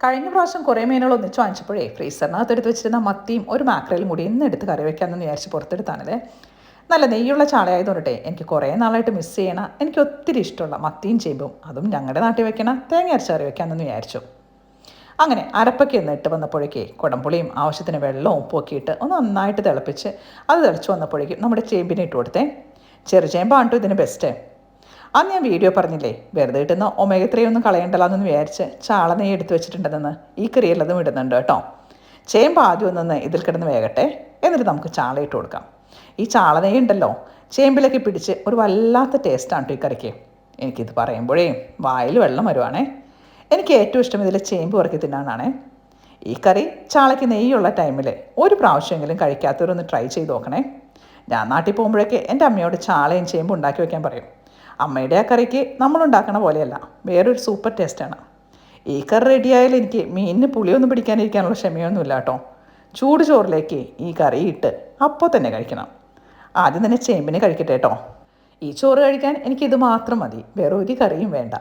കഴിഞ്ഞ പ്രാവശ്യം കുറേ മീനുകൾ ഒന്നിച്ച് വാങ്ങിച്ചപ്പോഴേ ഫ്രീസറിനകത്ത് എടുത്ത് വെച്ചിരുന്ന മത്തിയും ഒരു മാക്രയിലും കൂടി ഇന്ന് എടുത്ത് കറി വയ്ക്കാമെന്ന് വിചാരിച്ച് പുറത്തെടുത്താണല്ലേ? നല്ല നെയ്യുള്ള ചാളയായതുകൊണ്ടേ എനിക്ക് കുറേ നാളായിട്ട് മിസ് ചെയ്യണ എനിക്ക് ഒത്തിരി ഇഷ്ടമുള്ള മത്തിയും ചേമ്പും അതും ഞങ്ങളുടെ നാട്ടിൽ വെക്കണ തേങ്ങ അരച്ച് കറി വയ്ക്കാമെന്ന് വിചാരിച്ചു. അങ്ങനെ അരപ്പൊക്കെ ഒന്ന് ഇട്ട് വന്നപ്പോഴേക്കേ കുടംപുളിയും ആവശ്യത്തിന് വെള്ളവും ഉപ്പും ഒക്കെ ഇട്ട് ഒന്ന് നന്നായിട്ട് തിളപ്പിച്ച് അത് തിളച്ച് വന്നപ്പോഴേക്കും നമ്മുടെ ചേമ്പിനെ ഇട്ട് കൊടുത്തേ. ചെറുചേമ്പാണ് ഇതിന് ബെസ്റ്റ് അന്ന് ഞാൻ വീഡിയോ പറഞ്ഞില്ലേ വെറുതെ കിട്ടുന്ന ഒമേഗ ത്രീ ഒന്നും കളയണ്ടല്ലോ എന്ന് വിചാരിച്ച് ചാള നെയ്യ് എടുത്ത് വെച്ചിട്ടുണ്ടെന്ന് ഈ കറിയുള്ളതും ഇടുന്നുണ്ട് കേട്ടോ. ചേമ്പ് ആദ്യം ഒന്നൊന്ന് ഇതിൽ കിടന്ന് വേകട്ടെ എന്നിട്ട് നമുക്ക് ചാള ഇട്ട് കൊടുക്കാം. ഈ ചാള നെയ്യ് ഉണ്ടല്ലോ ചേമ്പിലൊക്കെ പിടിച്ച് ഒരു വല്ലാത്ത ടേസ്റ്റാണ് കേട്ടോ ഈ കറിക്ക്. എനിക്കിത് പറയുമ്പോഴേ വായിൽ വെള്ളം വരുവാണേ. എനിക്ക് ഏറ്റവും ഇഷ്ടം ഇതിൽ ചേമ്പ് ഉറക്കി തിന്നാനാണേ. ഈ കറി ചാളയ്ക്ക് നെയ്യുള്ള ടൈമിൽ ഒരു പ്രാവശ്യമെങ്കിലും കഴിക്കാത്തവരൊന്ന് ട്രൈ ചെയ്ത് നോക്കണേ. ഞാൻ നാട്ടിൽ പോകുമ്പോഴൊക്കെ എന്റെ അമ്മയോട് ചാളയും ചേമ്പും ഉണ്ടാക്കി വയ്ക്കാൻ പറയും. അമ്മയുടെ ആ കറിക്ക് നമ്മളുണ്ടാക്കണ പോലെയല്ല വേറൊരു സൂപ്പർ ടേസ്റ്റാണ് ഈ കറി റെഡിയായാലും എനിക്ക് മീനിന് പുളിയൊന്നും പിടിക്കാനിരിക്കാനുള്ള ക്ഷമയൊന്നുമില്ല കേട്ടോ. ചൂട് ചോറിലേക്ക് ഈ കറി ഇട്ട് അപ്പോൾ തന്നെ കഴിക്കണം. ആദ്യം തന്നെ ചേമ്പിന് കഴിക്കട്ടെ കേട്ടോ. ഈ ചോറ് കഴിക്കാൻ എനിക്കിത് മാത്രം മതി വേറെ ഒരു കറിയും വേണ്ട.